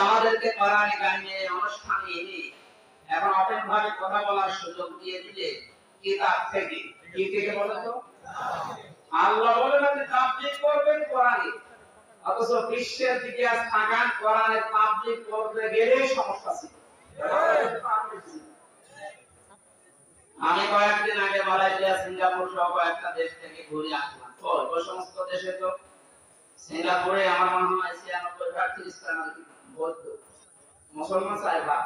আমাদেরকে কোরআনে কারিমে অনুষ্ঠানে এখন অপেন ভাবে কথা বলার সুযোগ দিয়ে দিলে কিতাব থেকে কি? থেকে বলে আল্লাহ বলে না যে তাবলীগ করবেন কোরআনে। অথচ বিশ্বের আজ থাকান কোরআনে তাবলীগ করতে গেলে সমস্যা ছিল আমি কয়েকদিন আগে মালয়েশিয়া, সিঙ্গাপুর সহ কয়েকটা দেশ থেকে ঘুরে আসলাম। তো ওই সমস্ত দেশে তো সিঙ্গাপুরে আমার মনে হয় ছিয়ানব্বই ভাগ খ্রিস্টান বৌদ্ধ, মুসলমান সাহেবা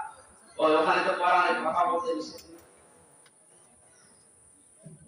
ওই ওখানে তো কোরআনের কথা বলতে নিষেধ আর এখানে ছিয়ানব্বই ভাগ আমরা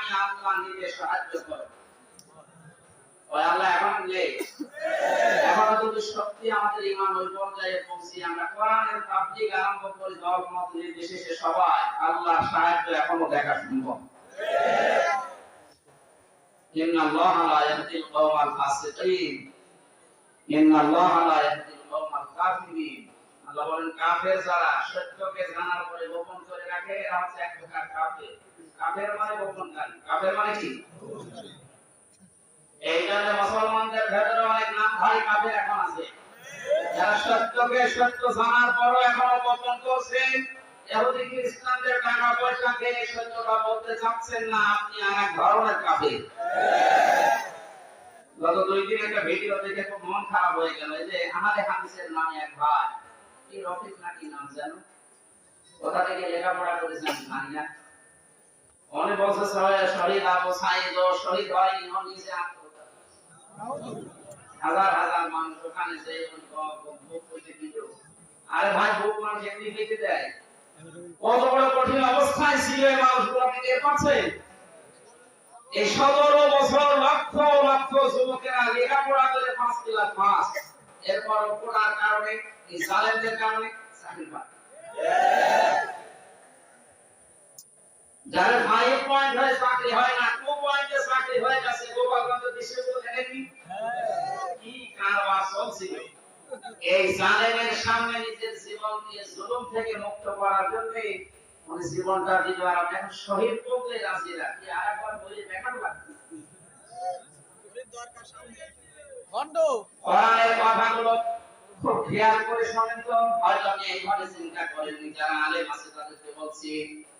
আমি আল্লাহ নিজে সাহায্য করব ওই আল্লাহ এখন নেই এখনো যদি সত্যি আমাদের ইমান ওই পর্যায়ে পৌঁছি আমরা কোরআনের তাবলিগ আরম্ভ করি দল মত নির্বিশেষে সবাই আল্লাহর সাহায্য এখনো দেখা সম্ভব إن الله لا يهدي القوم الفاسقين إن الله لا يهدي القوم الكافرين আল্লাহ বলেন কাফের যারা সত্যকে জানার পরে গোপন করে রাখে এরা হচ্ছে এক প্রকার কাফের কাফের মানে গোপনকারী কাফের মানে কি? এই জন্য মুসলমানদের ভেতরে অনেক নামধারী কাফের এখন আছে। যারা সত্যকে সত্য জানার পরও এখনও গোপন করছেন ইহুদি খ্রিস্টানদের টাকা পয়সা খেয়ে সত্যটা বলতে চাচ্ছেন না, আপনি আর এক ধরনের কাফের। গত দুই দিন একটা ভিডিও দেখে খুব মন খারাপ হয়ে গেল। যে আমাদের হাদিসের নামে এক ভাই কি রফিক নাকি নাম জানো? কোথা থেকে লেখাপড়া করেছেন জানি না। অনেক সবাই শহীদ আবু সাইদ শহীদ হয় ইনো নিজে হাজার হাজার মানুষ ওখানে যে আরে ভাই বুক মানুষ এমনি লিখে দেয়। কত বড় কঠিন অবস্থায় ছিল এই মানুষগুলো আপনি টের পাচ্ছেন এই সতেরো বছর লক্ষ লক্ষ যুবকেরা লেখাপড়া করে পাঁচ ক্লাস পাস এরপর পড়ার কারণে, এই জালেমদের কারণে চাকরি পায়। যারা ফাইভ পয়েন্ট হয়ে চাকরি হয় না। টু পয়েন্টে চাকরি হয়ে গেছে গোপালগঞ্জ দৃশ্যগুলো দেখেননি কি? কারবার চলছিল? এই জালেমের সামনে নিজের জীবন দিয়ে জুলুম থেকে মুক্ত করার জন্য উনি জীবনটা দিল আর এখন শহীদ বলতে রাজি কি আর একবার বলি দেখানো লাগবে? কথাগুলো খুব খেয়াল করে শোনেন তো। হয়তো আপনি এইভাবে চিন্তা করেননি যারা আলেম আছে তাদেরকে বলছি।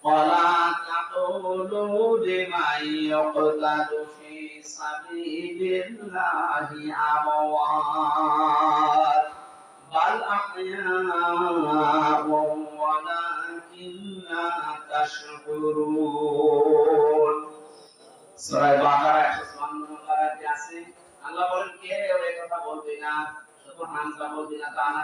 ওয়ালা তাকুলু লিমান ইয়াকতালু ফি সাবিলিল্লাহি আমওয়াত বাল আহয়াউ ওয়ালাকিন লা তাশকুরুন সূরা বাকারা 155 আয়াতে আছে আল্লাহ বলেন, কে ওই কথা বলবে না তা না?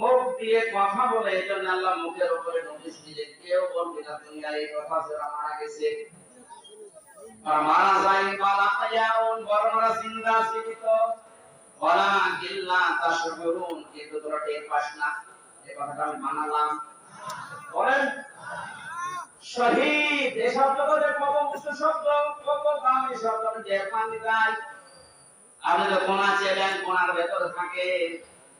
মুখ দিয়ে কথা বলে, এই জন্য আল্লাহ মুখের উপরে নোটিশ দিলে কেউ বলবে না, দুনিয়ার এই কথা যারা মারা গেছে। আর মারা যায় বালা কায়াউন বর্ণরা জিন্দা জীবিত। বলা কিল্লা তাশকুরুন কিন্তু তোরা টের পাস না। এই কথাটা আমি মানালাম। বলেন, শহীদ এই শব্দটা কত উচ্চ শব্দ, কত দামি শব্দ, আমি টের পানি যাই আপনি তো কোনা কোনার ভেতরে থাকে।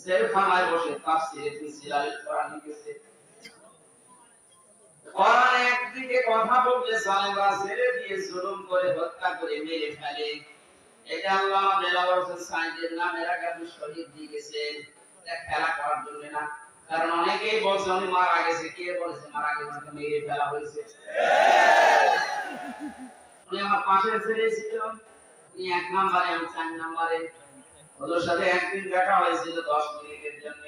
জেলখানায় বসে তাফসিরে ফিসিলাল কোরআন লিখেছে কোরআন একদিকে কথা বলতে জালেমরা ছেড়ে দিয়ে জুলুম করে, হত্যা করে, মেরে ফেলে। এটা আল্লাহ দেলাওয়ার হোসেন সাইদের নাম এর আগে শহীদ দিয়ে গেছেন। খেলা করার জন্য না। কারণ অনেকেই বলছে উনি মারা গেছে। কে বলেছে, মারা গেছে ওনাকে মেরে ফেলা হয়েছে? উনি আমার ছেলে ছিল। উনি এক নম্বরে, আমি চার নম্বরে। ওদের সাথে একদিন দেখা হয়েছিল, দশ মিনিটের জন্য।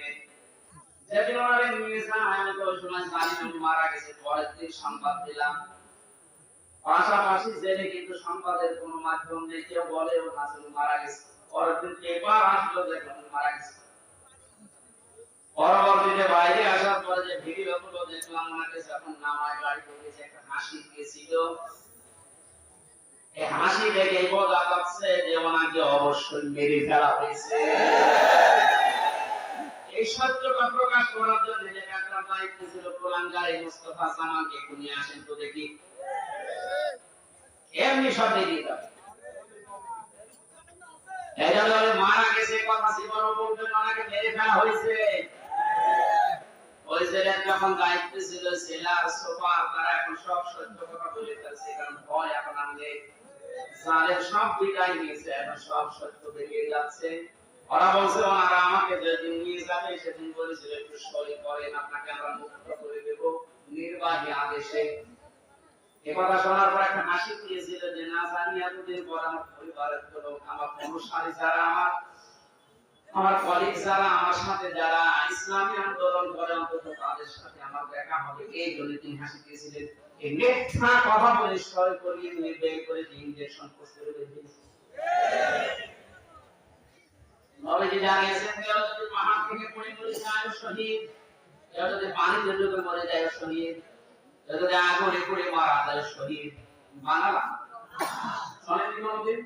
যেদিন আমি তো ওই সময় জানি মারা গেছে, পরের দিন সংবাদ দিলাম। পাশাপাশি কিন্তু সংবাদের কোনো মাধ্যম নেই, কেউ বলে ও মারা গেছে। পরের দিন পেপার আসলো মারা গেছে। পরবর্তীতে বাইরে আসার পরে যে ভিডিও গুলো দেখলাম, ওনাকে যখন নামায় গাড়ি করেছে একটা হাসি দিয়েছিল এই হাসি দেখে বোঝা যাচ্ছে যে ওনাকে অবশ্যই মেরে ফেলা হয়েছে। এই সত্যটা প্রকাশ করার জন্য যে একটা দায়িত্ব ছিল কোরআনগারে মুস্তফা জামানকে একটু নিয়ে আসেন তো দেখি। এমনি সব দিয়ে দিতে এই মারা গেছে, কথা জীবনও বলবেন ওনাকে মেরে ফেলা হয়েছে। ওই ছেলের যখন দায়িত্ব ছিল, সেলার সোফা তারা এখন সব সত্য কথা বলে ফেলছে, কারণ ভয় এখন আনলে সালের সব বিদায় নিয়েছে, এখন সব সত্য বেরিয়ে যাচ্ছে। ওরা বলছে, ওনারা আমাকে যেদিন নিয়ে যাবে, সেদিন বলেছিল, একটু সই করেন, আপনাকে আমরা মুক্ত করে দেব। নির্বাহী আদেশে। এ কথা শোনার পর একটা হাসি দিয়েছিল যে, না জানি, এতদিন পর আমার পরিবারের লোক আমার অনুসারী যারা, আমার আমার কলিগ যারা, আমার সাথে যারা ইসলামী আন্দোলন করে, অন্তত তাদের সাথে আমার দেখা হবে। এই জন্য তিনি হাসি দিয়েছিলেন। এই মিথ্যা কথা করে যে জানিয়েছেন পাহাড় থেকে শহীদ। পানিতে মরে যায় শহীদ। আগুনে পড়ে মারা যায় শহীদ। কোনদিন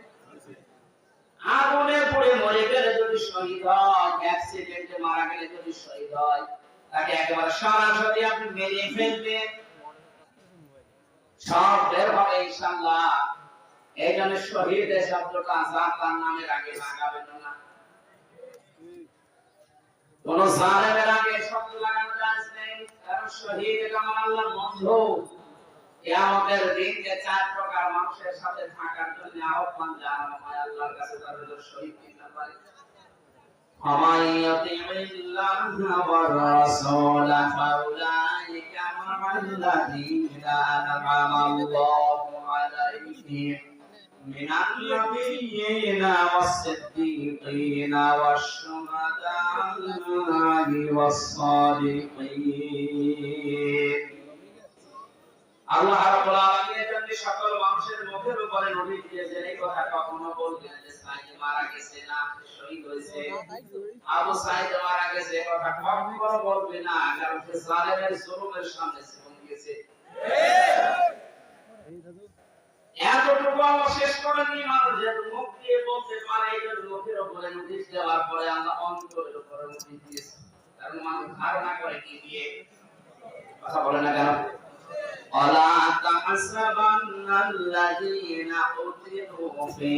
আগুনে পড়ে মরে গেলে যদি শহীদ হয় অ্যাক্সিডেন্টে মারা গেলে যদি শহীদ হয়, তাকে একেবারে সরাসরি আপনি মেরে ফেলবেন। সব বের হবে ইনশাআল্লাহ। এই জন্য শহীদ এই শব্দটা জাতার নামের আগে লাগাবেন না। কোন জালেমের আগে শব্দ লাগানো যায় কারণ শহীদ আমার আল্লাহর বন্ধু। কিয়ামতের দিন যে চার প্রকার মানুষের সাথে থাকার জন্য আহ্বান জানানো হয় আল্লাহর কাছে তাদের শহীদ দিতে পারে। ومن يطع الله والرسول فأولئك مع الذين أنعم الله عليهم من النبيين والصديقين والشهداء والصالحين আল্লাহ রাব্বুল আলামিনের জন্য সকল মানুষের মুখের উপরে নবী দিয়েছেন এই কথা কখনো বলবেন যে সাইদ মারা গেছে না শহীদ হয়েছে। আবু সাইদ মারা গেছে কথা কখনো বলবে না। কারণ সে জালেমের জুলুমের সামনে জীবন দিয়েছে এতটুকু আল্লাহ করেননি মানুষ যেহেতু মুখ দিয়ে বলতে পারে এই জন্য উপরে নোটিশ দেওয়ার পরে আল্লাহ অন্তরের উপরে নোটিশ দিয়েছে। কারণ মানুষ ধারণা করে কি দিয়ে। কথা বলে না কেন? ولا تحسبن الذين قتلوا في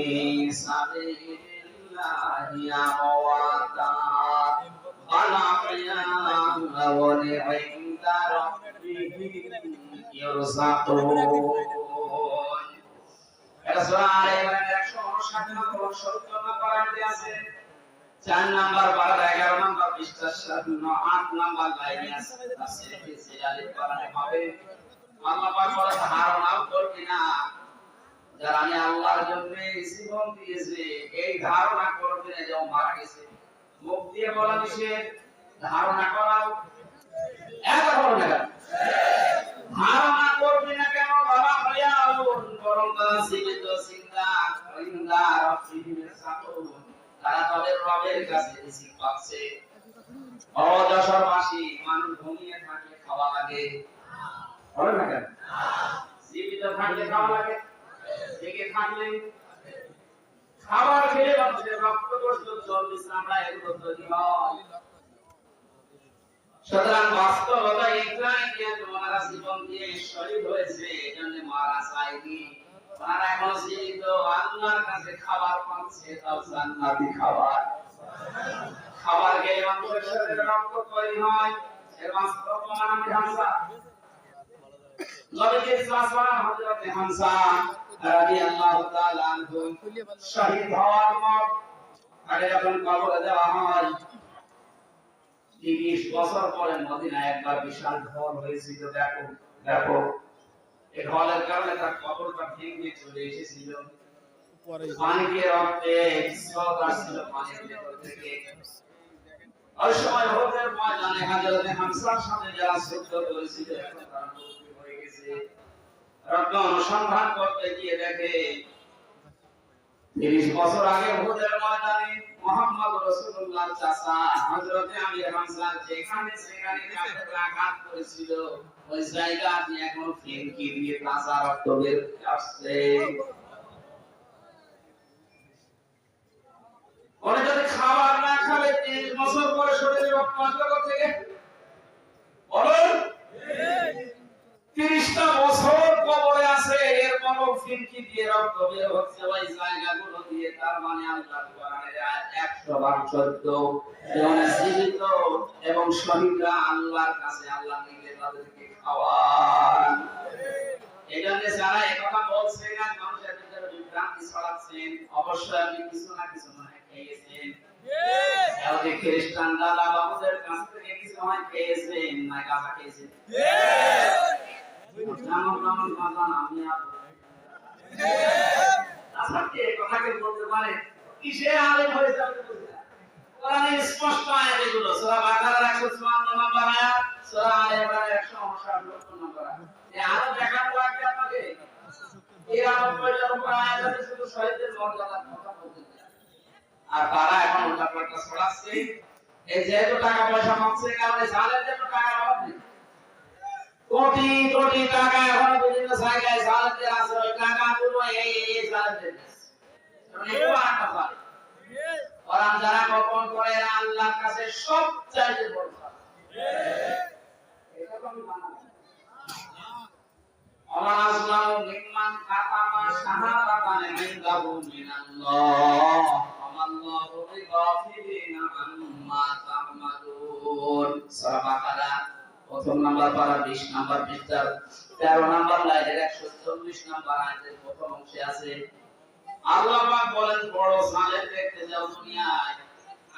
سبيل الله أمواتا بل أحياء وعند ربهم يرزقون এটা সূরা আলে ইমরানের 159 নম্বর 70 নম্বর আয়াতে আছে চার নাম্বার বারো এগারো নাম্বার পৃষ্ঠা সাত আট নাম্বার লাইনে আছে আল্লাহ পাক বলে ধারণাও করবি না। যারা আমি আল্লাহর জন্য জীবন দিয়েছে, এই ধারণা করবি না যে ও মারা গেছে। মুখ দিয়ে বলা নিষেধ, ধারণা করাও। এত বড় ধারণা করবি না কেন, বাবা? হইয়া বরং তারা জীবিত চিন্তা ইন্দা রফিহিমের সাকুন তারা তাদের রবের কাছে রিজিক পাচ্ছে। অযশোরবাসী মানুষ ঘুমিয়ে থাকলে খাওয়া লাগে। খাবার খেলে মানুষের রক্ত তৈরি হয় সুতরাং বাস্তবতা এটাই যে ওনারা জীবন দিয়ে শহীদ হয়েছে এই মারা যায়নি। ওনারা এখন জীবিত আল্লাহর কাছে খাবার পাচ্ছে, তাও জান্নাতি খাবার। খাবার গেলে মানুষের রক্ত তৈরি হয়, এর বাস্তব প্রমাণ আমি হামসা নবীজির চাচা হযরত হামসা রাদিয়াল্লাহু তাআলা আনহু। শহীদ হওয়ার পর তাকে যখন কবরে দেওয়া হয়, তিরিশ বছর পরে মদিনায় একবার বিশাল ঢল হয়েছিল, দেখো দেখো। এই ঢলের কারণে তার কবরটা ভেঙে চলে এসেছিল। পানি রক্তে স্রোত আসছিল পানির ভেতর থেকে। ওই সময় হোদের ময়দানে হাজরতে হামসার সামনে যারা যুদ্ধ করেছিল এখন তারা রক্ত অনুসন্ধান করতে গিয়ে দেখে, তিরিশ বছর আগে হোদের ময়দানে মোহাম্মদ রসুল্লাহ চাচা হজরতে আমির হামসা যেখানে সেখানে কাফের আঘাত করেছিল, ওই জায়গা আপনি এখন ফেনকি দিয়ে তাজা রক্ত বের আসছে। ওরা যদি খাবার না খাবে, তিরিশ বছর পরে শরীরে রক্ত আসবে থেকে বলুন। তিরিশটা বছর কবরে আছে, এর পরও ফিনকি দিয়ে, রক্ত বের হচ্ছে, ওই জায়গাগুলো দিয়ে, তার মানে আল্লাহ কোরআনের একশো বার চোদ্দ। এবং জীবিত এবং শহীদরা আল্লাহর কাছে, আল্লাহ নিজে তাদেরকে খাওয়ান। জন্য যারা একথা বলছেন আর মানুষের ভিতরে বিভ্রান্তি ছড়াচ্ছেন, অবশ্যই আপনি কিছু না কিছু মনে খেয়েছেন। এমনকি খ্রিস্টান দাদা বাবুদের কাছ থেকে কিছু হয় খেয়েছেন, না গাঁজা খেয়েছেন? আর কথাকে বলতে পারে কিসে আলেম যাবে কোরআনে স্পষ্ট আয়াত এগুলো সূরা বাকারার 154 নম্বর আয়াত সূরা আলে ইমরানের 168 নম্বর আয়াত এই আরও দেখানো লাগবে আপনাকে এর আনব্বইটার উপর আয়াত আছে শুধু শহীদদের মর্যাদার কথা বলতে আর তারা এখন এই যেহেতু টাকা পয়সা পাচ্ছে কারণে জন্য টাকা অভাব নেই কোটি কোটি টাকা এখন বিভিন্ন জায়গায় সালাতে আছে, ওই টাকাগুলো এই এই জালেদের ওরা যারা গোপন করে আল্লাহর কাছে সব চাইতে বড় আমার আসলাম নিম্মান খাতামা শাহাদাতান মানে ইনদাহু মিনাল্লাহ। আমাল্লাহু বিগাফিরিনা আম্মা তা'মালুন। সাবাকালা প্রথম নাম্বার পারা বিশ নাম্বার পৃষ্ঠার তেরো নাম্বার লাইনের একশো চল্লিশ নাম্বার আয়াতের প্রথম অংশে আছে। আল্লাহ পাক বলেন, বড় সালের দেখতে যাও দুনিয়ায়।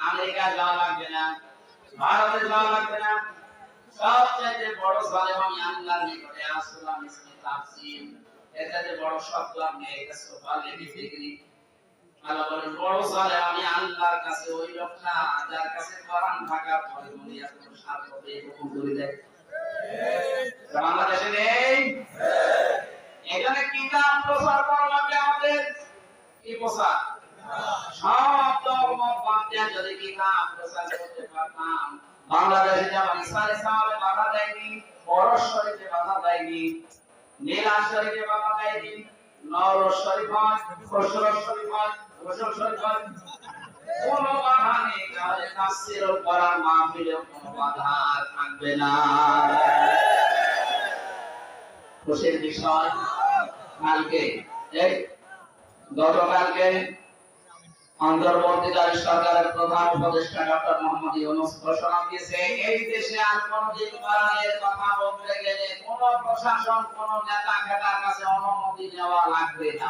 আমেরিকা যাওয়া লাগবে না, ভারতে যাওয়া লাগবে না, সবচাইতে বড় সালেম আমি আল্লাহর নিকটে আসলাম ইসমে তাফসিল এটাতে বড় সব লাগবে এটা সোফা লেডি ডিগ্রি আল্লাহ বলেন বড় জালেম আমি আল্লাহর কাছে ওই লোকটা যার কাছে কোরআন থাকার পরে দুনিয়া কোনো স্বার্থ পেয়ে করে দেয়। বাংলাদেশে নেই? এখানে কিতাব প্রচার করা লাগবে আমাদের? কি প্রচার? সব ধর্ম বাদ দিয়ে যদি কিতাব প্রচার করতে পারতাম। বাংলাদেশে যেমন ইসলামী সাহাবে বাধা দেয়নি বরস শরীফে বাধা দেয়নি নীলা শরীফে বাধা দেয়নি নর শরীফ হয় খসর শরীফ শরীফ হয় কোন বাধা নেই তাহলে তাফসীর করার মাহফিলে কোনো বাধা থাকবে না খুশির বিষয় কালকে, এই গতকালকে অন্তর্বর্তীকালীন সরকারের প্রধান উপদেষ্টা ডক্টর মোহাম্মদ ইউনূস ঘোষণা দিয়েছে, এই দেশে আর কোনদিন কোরআনের কথা বলতে গেলে কোন প্রশাসন, কোন নেতা খেতার কাছে অনুমতি নেওয়া লাগবে না।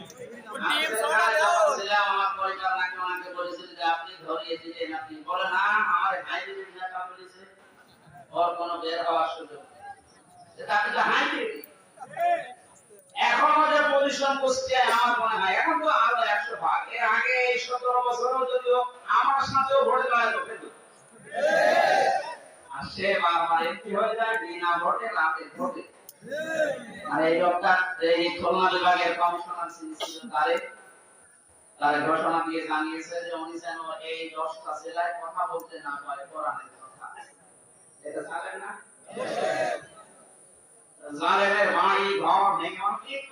লোকটা এই হাইব্রিড আমার পরিবার নাকি ওনাকে বলেছিল যে আপনি ধরিয়ে দিলেন আপনি বলে না আমার হাইব্রিড নেতা বলেছে ওর কোনো বের হওয়ার সুযোগ নেই। তাকে তো এখনও তারে ঘোষণা দিয়ে জানিয়েছে যে উনি যেন এই দশটা জেলায় কথা বলতে না পারে, কোরআনের কথা। এটা জানেন না? জালেমের বাড়ি, ঘর ভেঙে অনেক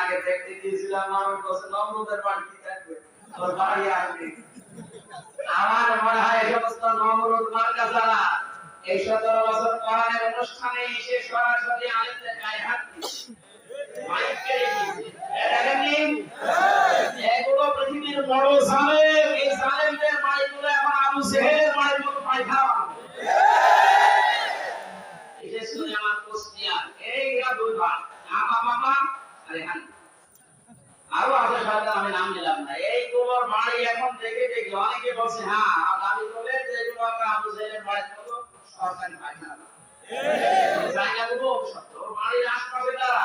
আগে দেখতে গিয়েছিলাম নরম বসে নমরুদের বাড়ি থাকবে। ওর বাড়ি আসবে আমার মনে হয় এই সমস্ত নমরুদ মার্কা যারা এই সতেরো বছর কোরআনের অনুষ্ঠানে এসে সরাসরি আলেমদের গায়ে হাত দিচ্ছে এই আরে আছে আমি নাম দিলাম না এইগুলোর বাড়ি এখন দেখে দেখে অনেকে বলছে হ্যাঁ দাবি করে যে এগুলো আমরা আবু জেলের বাড়ির মতো সরকারি পায়খানা। এই জায়গাগুলো অভিশপ্ত বাড়ির আশপাশে যারা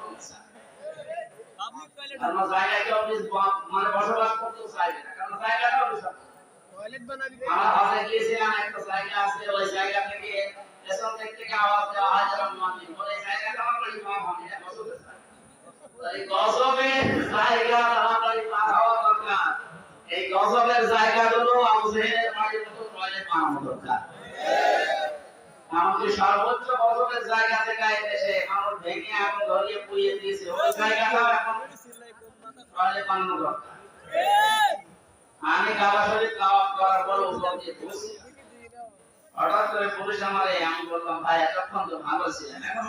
মানে বসবাস করতেও চাইবে না কারণ জায়গাটা অভিশপ্ত আমার হজে গিয়েছিলাম একটা জায়গা আছে ওই জায়গা থেকে পেছন থেকে আওয়াজ দেওয়া হয় যেমন মন্দির বলে এই জায়গাটা আমার বাড়ি এটা গজবের জায়গা। এই গজবের জায়গা তাড়াতাড়ি পার হওয়া দরকার। এই গজবের জায়গাগুলো আবু বাড়ির মতো টয়লেট বানানো দরকার। এমনকি সর্বোচ্চ গজবের জায়গা থেকে দেশে মানুষ ভেঙে এখন ধরিয়ে পুড়িয়ে দিয়েছে। ওই জায়গাটাও এখন টয়লেট বানানো দরকার আমি কাবা শরীফ তাওয়াফ করার পর উপর দিয়ে ঘুরছি হঠাৎ করে পুলিশ আমারে আমি বললাম, ভাই, এতক্ষণ তো ভালো ছিলেন, এখন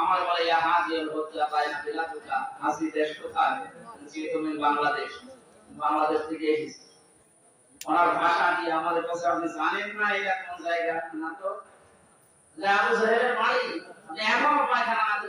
আমার বলে, ইয়া হাজি আল হজ্জা তাই না বিলাতুকা হাসি দেশ কোথায়? জি তুমি বাংলাদেশ বাংলাদেশ থেকে এসেছি। ওনার ভাষা দিয়ে আমাদের কাছে আপনি জানেন না এটা কোন জায়গা না তো? যে আবু জাহেলের বাড়ি এখনও পায়খানা আছে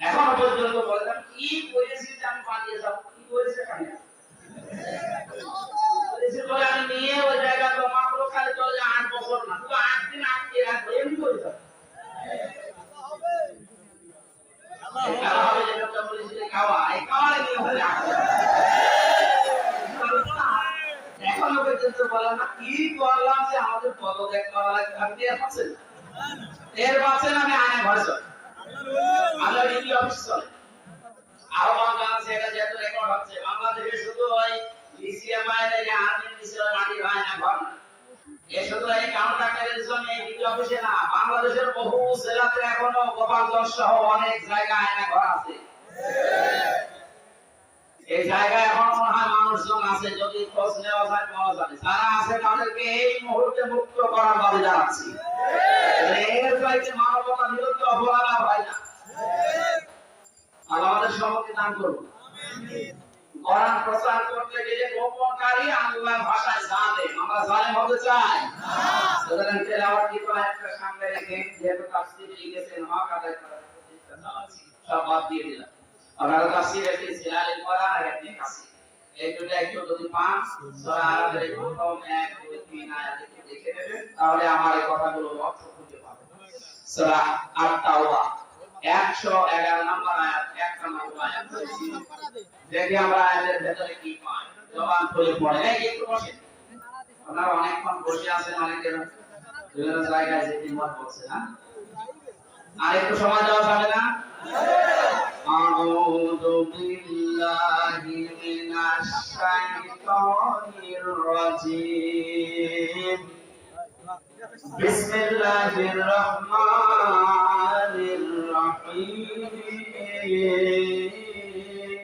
এখনও পর্যন্ত বলতাম কি করেছি আমি পালিয়ে যাব কি করেছে জানি না করেছে বলে আমি নিয়ে ওই জায়গা তো মাত্র খালি চলে যায় আট বছর না শুধু আট দিন আটকে রাখব এমনি করে যাব এই খাওয়া হবে যেটা বলেছিলে খাওয়া এই খাওয়ার নিয়ে হলে আসবে এখনও পর্যন্ত বলে না কি করলাম যে আমাদের পদত্যাগ করা লাগবে আপনি আর পাচ্ছেন না। এর পাচ্ছেন আমি আয়না ঘরে চলে আমরা ডিবি অফিস চলে আহ্বান জানাচ্ছে এটা যেহেতু রেকর্ড হচ্ছে বাংলাদেশে শুধু ওই লিসিয়াম আয়না যে আর্মি লিসিয়াম মাটি হয় না ঘর না। জেলাতে এখনও গোপালগঞ্জ সহ অনেক জায়গায় আয়না ঘর আছে। এই জায়গায় এখন মনে হয় মানুষজন আছে, যদি খোঁজ নেওয়া যায় পাওয়া যাবে। যারা আছে তাদেরকে এই মুহূর্তে মুক্ত করার দাবি জানাচ্ছি। এর চাইতে মানবতা বিরুদ্ধে অপরাধ আর হয় না। আল্লাহ আমাদের সম্মতি দান করুন। কোরআন প্রচার করতে গেলে গোপনকারী আল্লাহর ভাষায় জালেম আমরা জালেম হতে চাই। সুতরাং তেলাওয়াত কি করে? একটা সামনে রেখে যেহেতু তাফসীর লিখেছেন হক আদায় করার চেষ্টা চালাচ্ছি। সব বাদ দিয়ে দিলাম। আপনারা তাফসীর একটি কোরআন আর একটি এই দুটো একটু যদি পান সূরা আরাফের প্রথম এক দুই তিন আয়াত দেখে নেবেন তাহলে আমার এই কথাগুলো অর্থ খুঁজে পাবেন। সূরা আত-তাওবা 111 নম্বর আয়াত একটা নম্বর আয়াত বলছি দেখি আমরা আয়াতের ভেতরে কি পাই জবান খুলে পড়ে এই একটু বসেন আপনারা অনেকক্ষণ বসে আছেন অনেকের বিভিন্ন জায়গায় যে তিনবার বলছে না আর একটু সময় দেওয়া যাবে না أعوذ بالله من الشيطان الرجيم بسم الله الرحمن You.